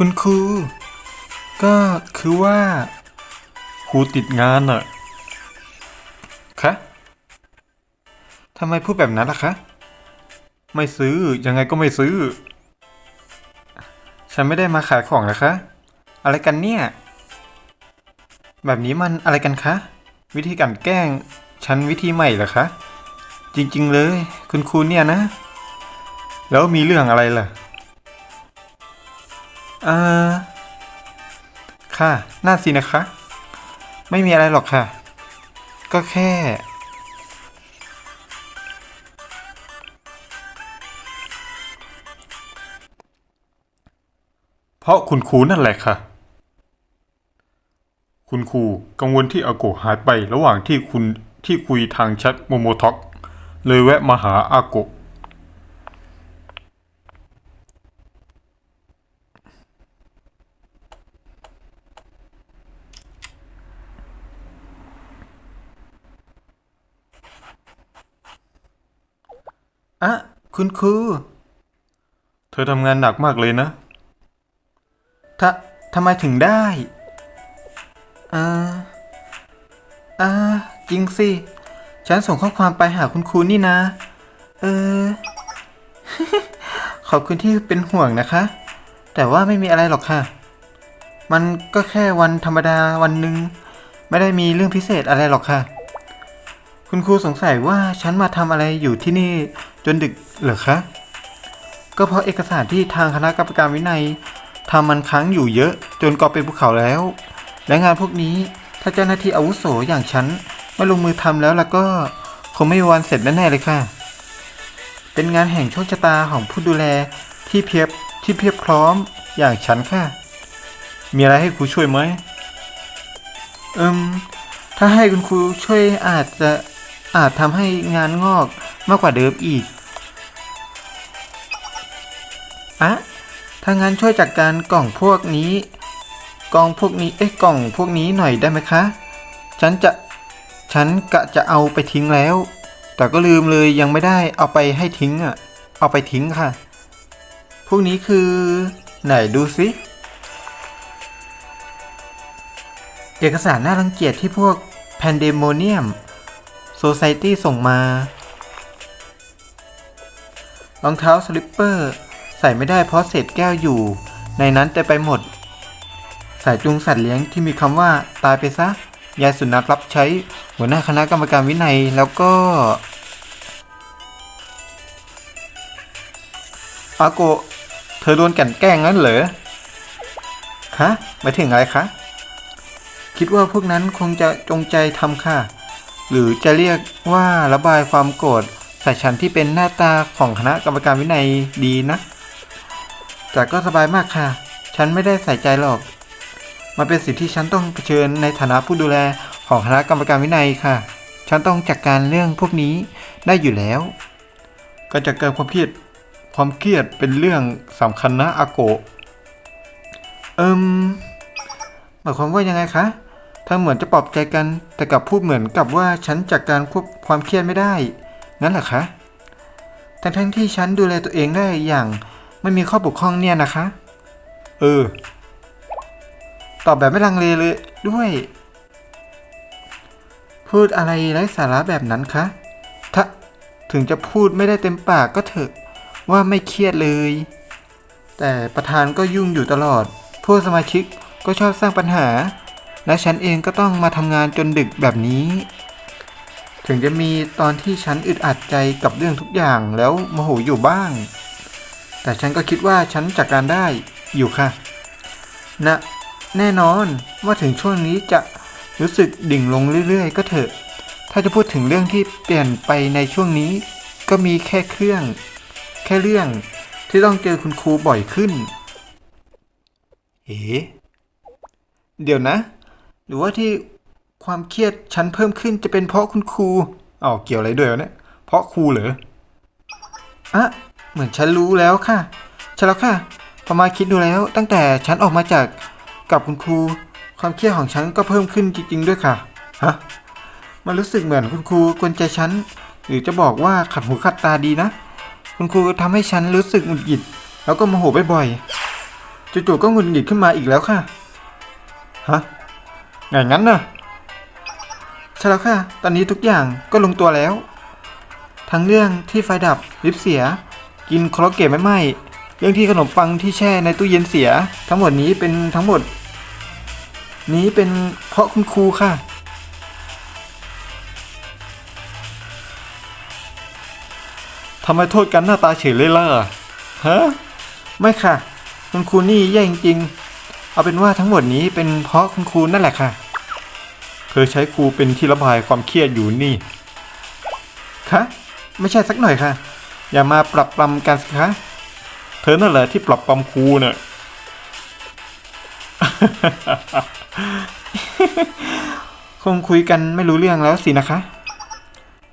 คุณครู ก็คือว่าครูติดงานอะคะทำไมพูดแบบนั้นล่ะคะ ไม่ซื้อ ยังไงก็ไม่ซื้อ ฉันไม่ได้มาขายของนะคะ อะไรกันเนี่ย แบบนี้มันอะไรกันคะ วิธีการแกล้ง ฉันวิธีใหม่เหรอคะ จริง ๆ เลย คุณครูเนี่ยนะ แล้วมีเรื่องอะไรล่ะ เออค่ะน่าสินะคะ ไม่มีอะไรหรอกค่ะ ก็แค่ เพราะคุณครูนั่นแหละค่ะ คุณครูกังวลที่อาโกหายไประหว่างที่คุณที่คุยทางแชทโมโมท็อกเลยแวะมาหาอาโกะ อะ คุณครู เธอทำงานหนักมากเลยนะทะทำไมถึงได้ อ่า อ่า จริงสิ ฉันส่งข้อความไปหาคุณครูนี่นะ เออ ขอบคุณที่เป็นห่วงนะคะ แต่ว่าไม่มีอะไรหรอกค่ะ มันก็แค่วันธรรมดาวันหนึ่ง ไม่ได้มีเรื่องพิเศษอะไรหรอกค่ะ คุณครูสงสัยว่าฉันมาทำอะไรอยู่ที่นี่ จนดึกเหรอคะ ก็เพราะเอกสารที่ทางคณะกรรมการวินัยทำมันค้างอยู่เยอะ จนกอเป็นภูเขาแล้ว และงานพวกนี้ถ้าเจ้าหน้าที่อาวุโสอย่างฉันไม่ลงมือทำแล้วแล้วก็คงไม่มีวันเสร็จแน่ๆเลยค่ะ เป็นงานแห่งโชคชะตาของผู้ดูแลที่เพียบที่เพียบพร้อมอย่างฉันค่ะ มีอะไรให้ครูช่วยไหมเอิมถ้าให้คุณครูช่วยอาจจะอาจทำให้งานงอกมากกว่าเดิมอีก อะถ้างั้นช่วยจัดการกล่องพวกนี้ กล่องพวกนี้ เอ๊ะ กล่องพวกนี้หน่อยได้ไหมคะ ฉันจะ ฉันกะจะเอาไปทิ้งแล้ว แต่ก็ลืมเลยยังไม่ได้ เอาไปให้ทิ้งอะ เอาไปทิ้งค่ะ พวกนี้คือ ไหนดูสิเอกสารน่ารังเกียจที่พวกแพนเดโมเนียมโซไซตี้ส่งมา รองเท้าสลิปเปอร์ ส่ไม่ได้เพราะเศษแก้วอยู่ ในนั้นเต็มไปหมด สายจูงสัตว์เลี้ยงที่มีคำว่าตายไปซะ ยายสุนัขรับใช้หัวหน้าคณะกรรมการวินัยแล้วก็อาโกเธอโดนกันแกล้งงั้นเหรอคะหมายถึงอะไรคะ คิดว่าพวกนั้นคงจะจงใจทำค่ะ หรือจะเรียกว่าระบายความโกรธใส่ฉันที่เป็นหน้าตาของคณะกรรมการวินัยดีนะ แต่ก็สบายมากค่ะ ฉันไม่ได้ใส่ใจหรอก มันเป็นสิ่งที่ฉันต้องเผชิญในฐานะผู้ดูแลของคณะกรรมการวินัยค่ะ ฉันต้องจัดกการเรื่องพวกนี้ได้อยู่แล้ว ก็จะเกิดความเครียด ความเครียดเป็นเรื่องสำคัญนะอาโกะเอิมหมายความว่ายังไงคะถ้าเหมือนจะปลอบใจกัน แต่กลับพูดเหมือนกับว่าฉันจัดการควบความเครียดไม่ได้ งั้นเหรอคะ ทั้งทั้งที่ฉันดูแลตัวเองได้อย่าง ไม่มีข้อบกพร่องเนี่ยนะคะ เออ ตอบแบบไม่ลังเลเลยด้วย พูดอะไรไร้สาระแบบนั้นคะถ้าถึงจะพูดไม่ได้เต็มปากก็เถอะ ว่าไม่เครียดเลย แต่ประธานก็ยุ่งอยู่ตลอด พวกสมาชิกก็ชอบสร้างปัญหา และฉันเองก็ต้องมาทำงานจนดึกแบบนี้ ถึงจะมีตอนที่ฉันอึดอัดใจกับเรื่องทุกอย่างแล้วโมโหอยู่บ้าง แต่ฉันก็คิดว่าฉันจัดการได้อยู่ค่ะนะแน่นอนว่าถึงช่วงนี้จะรู้สึกดิ่งลงเรื่อยๆ ก็เถอะ ถ้าจะพูดถึงเรื่องที่เปลี่ยนไปในช่วงนี้ ก็มีแค่เครื่อง แค่เรื่องที่ต้องเจอคุณครูบ่อยขึ้น เอ๋เดี๋ยวนะ หรือว่าที่ความเครียดฉันเพิ่มขึ้นจะเป็นเพราะคุณครูอ้าเกี่ยวอะไรด้วยวะเนี่ย เพราะครูเหรอ อะ เหมือนฉันรู้แล้วค่ะใช่แล้วค่ะพอมาคิดดูแล้วตั้งแต่ฉันออกมาจากกับคุณครู ความเครียดของฉันก็เพิ่มขึ้นจริง ๆ ด้วยค่ะฮะมันรู้สึกเหมือนคุณครูกวนใจฉันหรือจะบอกว่าขัดหูขัดตาดีนะ คุณครูทำให้ฉันรู้สึกหงุดหงิด แล้วก็โมโหบ่อยๆจู่ๆก็หงุดหงิดขึ้นมาอีกแล้วค่ะฮะไงงั้นน่ะใช่แล้วค่ะ ตอนนี้ทุกอย่างก็ลงตัวแล้ว ทั้งเรื่องที่ไฟดับลิฟเสีย กินโคลเกตไม่ไหมเรื่องที่ขนมปังที่แช่ในตู้เย็นเสีย ทั้งหมดนี้เป็นทั้งหมด นี้เป็นเพราะคุณครูค่ะ ทำไมโทษกันหน้าตาเฉยเลยล่ะฮะไม่ค่ะ คุณครูนี่แย่จริงๆเอาเป็นว่าทั้งหมดนี้เป็นเพราะคุณครูนั่นแหละค่ะ เธอใช้ครูเป็นที่ระบายความเครียดอยู่นี่คะไม่ใช่สักหน่อยค่ะ อย่ามาปรับปรำกันสิคะ เธอนั่นแหละที่ปรับปรำครูเนี่ย คงคุยกันไม่รู้เรื่องแล้วสินะคะ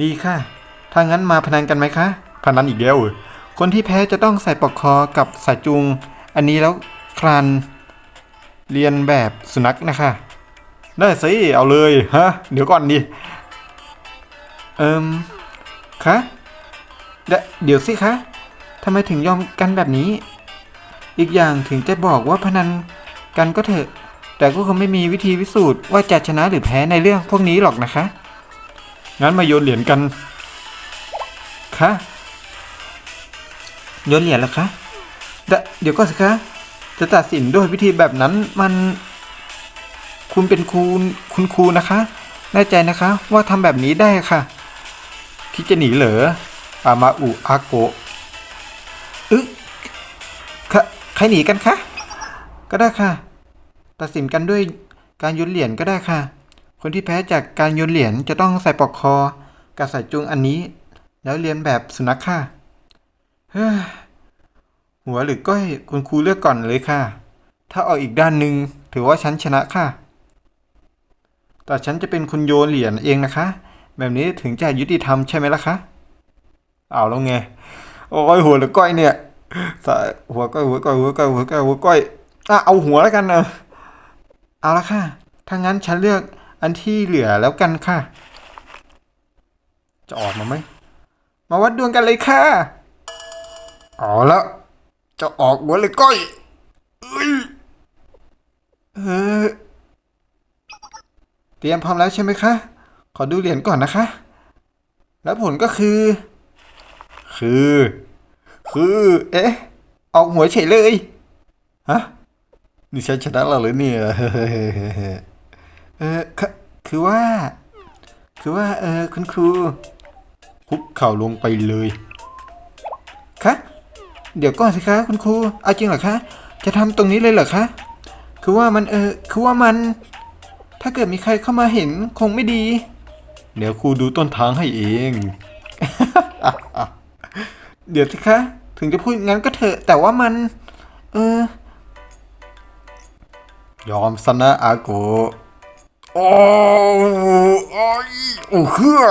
ดีค่ะ ถ้างั้นมาพนันกันไหมคะ พนันอีกแล้วคนที่แพ้จะต้องใส่ปลอกคอกับสายจูง อันนี้แล้วคลานเรียนแบบสุนัขนะคะ ได้สิ เอาเลย ฮะ เดี๋ยวก่อนดิ เอิมคะ เดเดี๋ยวสิคะทำไมถึงยอมกันแบบนี้ อีกอย่างถึงจะบอกว่าพนันกันก็เถอะ แต่ก็คงไม่มีวิธีพิสูจน์ว่าจะชนะหรือแพ้ในเรื่องพวกนี้หรอกนะคะ งั้นมาโยนเหรียญกันคะโยนเหรียญแล้วคะเดเดี๋ยวก็สิคะ จะตัดสินด้วยวิธีแบบนั้นมัน คุณเป็นครูคุณครูนะคะ แน่ใจนะคะว่าทำแบบนี้ได้ค่ะ คิดจะหนีเหรอ อามาอุอาโกะอึใครหนีกันคะ ก็ได้ค่ะ ตัดสินกันด้วยการโยนเหรียญก็ได้ค่ะ คนที่แพ้จากการโยนเหรียญจะต้องใส่ปลอกคอกับใส่จุงอันนี้ แล้วเรียนแบบสุนัขค่ะเฮ้หัวหรือก้อยคุณครูเลือกก่อนเลยค่ะ ถ้าเอาอีกด้านหนึ่งถือว่าฉันชนะค่ะ แต่ฉันจะเป็นคนโยนเหรียญเองนะคะ แบบนี้ถึงจะยุติธรรมใช่ไหมล่ะคะ เอาแล้วไง โอ้ยหัวหรือก้อยเนี่ยสายหัวก้อยหัวก้อยหัวก้อยหัวก้อยหัวก้อยอะเอาหัวแล้วกันเนอะเอาละค่ะถ้างั้นฉันเลือกอันที่เหลือแล้วกันค่ะ จะออกมาไหม มาวัดดวงกันเลยค่ะเอาละจะออกหัวหรือก้อยเอ้ยเออเตรียมพร้อมแล้วใช่ไหมคะ ขอดูเหรียญก่อนนะคะ แล้วผลก็คือ คือ คือ เอ๊ะ ออกหัวเฉยเลยฮะนี่ฉันชนะแล้วเหรือเนี่ยเออคือคือว่า คือว่า เออคุณครูคุกเข่าลงไปเลยคะเดี๋ยวก่อนสิคะคุณครูเอาจริงเหรอคะ จะทำตรงนี้เลยเหรอคะ คือว่ามันเออ คือว่ามัน ถ้าเกิดมีใครเข้ามาเห็นคงไม่ดี เดี๋ยวครูดูต้นทางให้เอง เดี๋ยวสิคะ ถึงจะพูดงั้นก็เถอะ แต่ว่ามัน เออ ยอมซะนะอากูโอ้โอ้ยโอ้เฮือ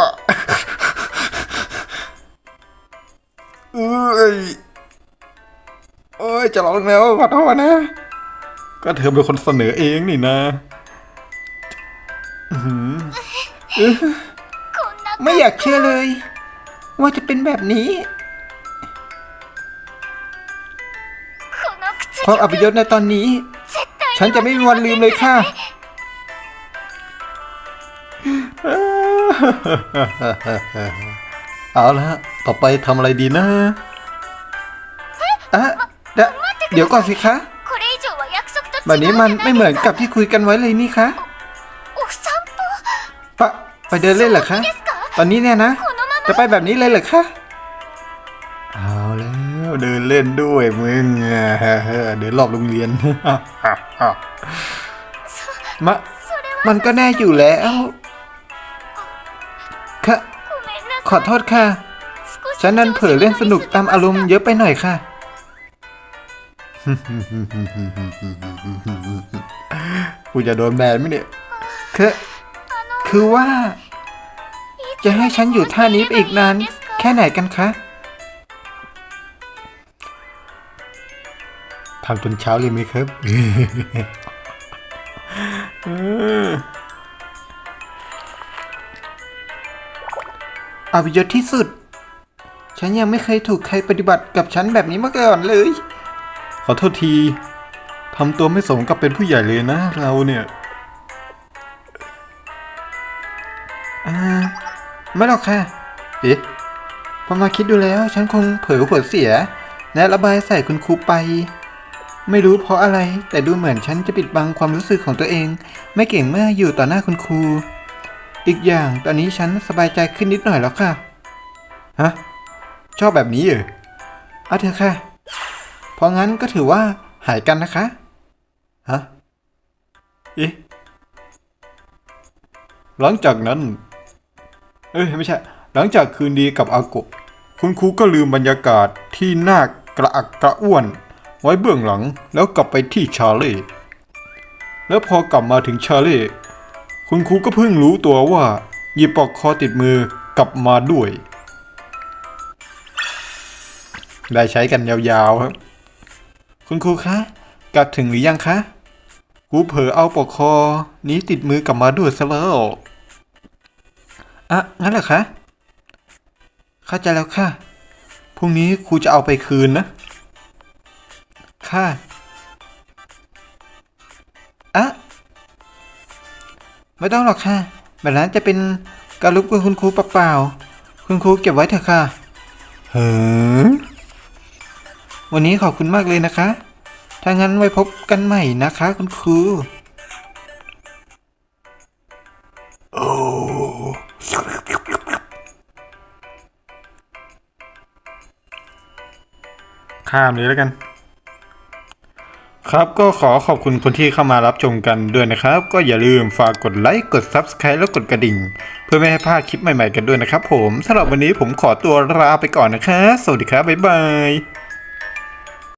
เอ้ยเอ้ย จะร้องแล้วขอโทษนะ ก็เธอเป็นคนเสนอเองนี่นะไม่อยากเชื่อเลย ว่าจะเป็นแบบนี้ ความอับยศในตอนนี้ ฉันจะไม่มีวันลืมเลยค่ะ เอาละต่อไปทำอะไรดีนะอะเดี๋ยวก่อนสิคะแบบนี้มันไม่เหมือนกับที่คุยกันไว้เลยนี่คะปะไปเดินเล่นเหรอคะ ตอนนี้เนี่ยนะ จะไปแบบนี้เลยเหรอคะ เดินเล่นด้วยมึงเดินรอบโรงเรียนมะมันก็แน่อยู่แล้วค่ะขอโทษค่ะ ฉันนั้นเผลอเล่นสนุกตามอารมณ์เยอะไปหน่อยค่ะ กูจะโดนแบนไหมเนี่ยคือคือว่า จะให้ฉันอยู่ท่านี้ไปอีกนาน แค่ไหนกันคะ ทำจนเช้าเลยไหมครับอับยศที่สุด ฉันยังไม่เคยถูกใครปฏิบัติกับฉันแบบนี้มาก่อนเลย ขอโทษทีทำตัวไม่สมกับเป็นผู้ใหญ่เลยนะ เราเนี่ยอ่าไม่หรอกค่ะ เอ๊ะพอมาคิดดูแล้ว ฉันคงเผลอหัวเสีย และระบายใส่คุณครูไป ไม่รู้เพราะอะไร แต่ดูเหมือนฉันจะปิดบังความรู้สึกของตัวเอง ไม่เก่งเมื่ออยู่ต่อหน้าคุณครู อีกอย่างตอนนี้ฉันสบายใจขึ้นนิดหน่อยแล้วค่ะ ฮะ ชอบแบบนี้เหรอเอาเถอะค่ะ เพราะงั้นก็ถือว่าหายกันนะคะ ฮะเอ๊ะหลังจากนั้น เอ้ยไม่ใช่ หลังจากคืนดีกับอากะคุณครูก็ลืมบรรยากาศที่น่ากระอักกระอ่วน ไว้เบื้องหลังแล้วกลับไปที่ชาเล่แล้วพอกลับมาถึงชาเล่คุณครูก็เพิ่งรู้ตัวว่าหยิบปอกคอติดมือกลับมาด้วย ได้ใช้กันยาวๆครับ คุณครูคะ กลับถึงหรือยังคะครูเผลอเอาปอกคอนี้ติดมือกลับมาด้วยซะแล้วอะงั้นเหรอคะเข้าใจแล้วค่ะพรุ่งนี้ครูจะเอาไปคืนนะ ค่ะอะไม่ต้องหรอกค่ะ แบบนั้นจะเป็นการรบกวนคุณครูเปล่าๆคุณครูเก็บไว้เถอะค่ะเฮ้อวันนี้ขอบคุณมากเลยนะคะ ถ้างั้นไว้พบกันใหม่นะคะ คุณครู โอ้ข้ามเลยแล้วกัน ครับก็ขอขอบคุณคนที่เข้ามารับชมกันด้วยนะครับ ก็อย่าลืมฝากกดไลค์กด Subscribe แล้วกดกระดิ่ง เพื่อไม่ให้พลาดคลิปใหม่ๆกันด้วยนะครับผมสำหรับวันนี้ผมขอตัวลาไปก่อนนะครับ สวัสดีครับ บ๊ายบาย